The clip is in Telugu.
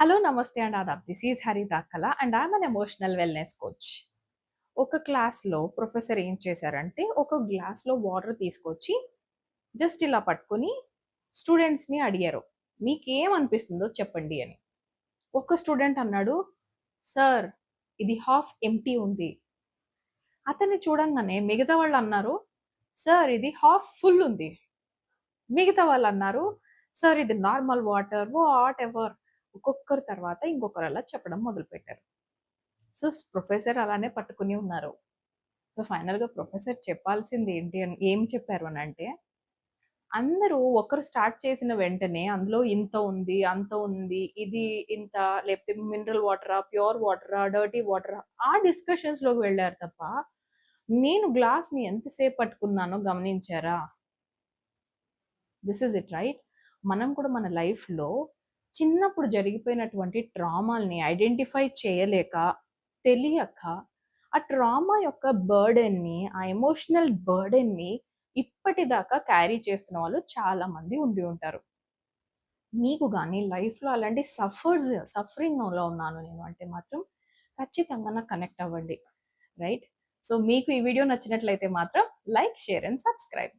హలో నమస్తే and Aadab. This is Haritha Kala and I'm an emotional wellness coach. ఒక క్లాస్లో ప్రొఫెసర్ ఏం చేశారంటే ఒక గ్లాస్లో వాటర్ తీసుకొచ్చి జస్ట్ ఇలా పట్టుకొని స్టూడెంట్స్ని అడిగారు. మీకేం అనిపిస్తుందో చెప్పండి అని. ఒక స్టూడెంట్ అన్నాడు సార్ ఇది హాఫ్ ఎంటీ ఉంది. అతన్ని చూడంగానే మిగతా వాళ్ళు అన్నారు సార్ ఇది హాఫ్ ఫుల్ ఉంది. మిగతా వాళ్ళు అన్నారు సార్ ఇది నార్మల్ వాటర్ వాట్ ఎవర్ ఒక్కొక్కరు తర్వాత ఇంకొకరు అలా చెప్పడం మొదలుపెట్టారు. సో ప్రొఫెసర్ అలానే పట్టుకుని ఉన్నారు. సో ఫైనల్గా ప్రొఫెసర్ చెప్పాల్సింది ఏంటి అని ఏం చెప్పారు అని అంటే అందరూ ఒకరు స్టార్ట్ చేసిన వెంటనే అందులో ఇంత ఉంది అంత ఉంది ఇది ఇంత లేకపోతే మినరల్ వాటరా ప్యూర్ వాటరా డర్టీ వాటరా ఆ డిస్కషన్స్లోకి వెళ్ళారు తప్ప నేను గ్లాస్ని ఎంతసేపు పట్టుకున్నానో గమనించారా? This is it right? మనం కూడా మన లైఫ్లో చిన్నప్పుడు జరిగిపోయినటువంటి ట్రామాల్ని ఐడెంటిఫై చేయలేక తెలియక ఆ ట్రామా యొక్క బర్డెన్ని ఆ ఎమోషనల్ బర్డెన్ని ఇప్పటిదాకా క్యారీ చేస్తున్న వాళ్ళు చాలామంది ఉండి ఉంటారు. మీకు కానీ లైఫ్లో అలాంటి సఫర్స్ సఫరింగ్లో ఉన్నాను నేను అంటే మాత్రం ఖచ్చితంగా నాకు కనెక్ట్ అవ్వండి. రైట్? సో మీకు ఈ వీడియో నచ్చినట్లయితే మాత్రం లైక్ షేర్ అండ్ సబ్స్క్రైబ్.